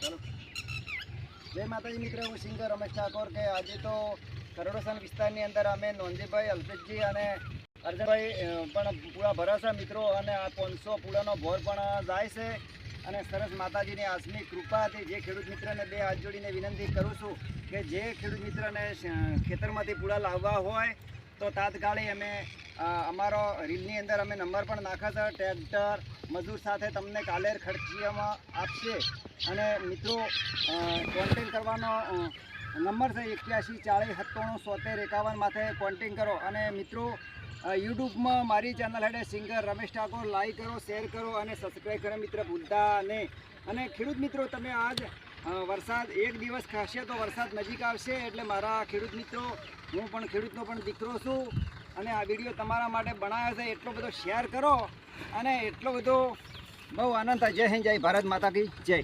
જય માતાજી મિત્રો, હું સિંગર રમેશ ઠાકોર કે આજે તો કરોડોસન વિસ્તારની અંદર અમે નોંધીભાઈ, અલ્પેશજી અને અર્જનભાઈ પણ પૂરા ભરાસા મિત્રો અને આ પાંચસો પૂળાનો ભોર પણ જાય છે અને સરસ માતાજીની આસમી કૃપાથી જે ખેડૂત મિત્રને બે હાથ જોડીને વિનંતી કરું છું કે જે ખેડૂત મિત્રને ખેતરમાંથી પૂળા લાવવા હોય તો તાત્કાલિક અમે અમારો રીલની અંદર અમે નંબર પણ નાખ્યા છે ટ્રેક્ટર મજૂર સાથે તમને કાલેર ખર્ચિયામાં આપશે. અને મિત્રો કોન્ટેક કરવાનો નંબર છે એક્યાસી ચાળીસ સત્તાણું સોતેર એકાવન માથે કોન્ટેક કરો. અને મિત્રો યુટ્યુબમાં મારી ચેનલ હેડે સિંગર રમેશ ઠાકોર લાઈક કરો શેર કરો અને સબસ્ક્રાઈબ કરો મિત્ર ભૂલતા નહીં અને ખેડૂત મિત્રો, તમે આજ વરસાદ એક દિવસ ખાશે તો વરસાદ નજીક આવશે એટલે મારા ખેડૂત મિત્રો, હું પણ ખેડૂતનો પણ દીકરો છું. અને આ વીડિયો તમારા માટે બનાવ્યો છે. એટલો બધો શેર કરો અને એટલો બધો બહુ આનંદ થાય. જય હિન્દ, જય ભારત માતા કી જય.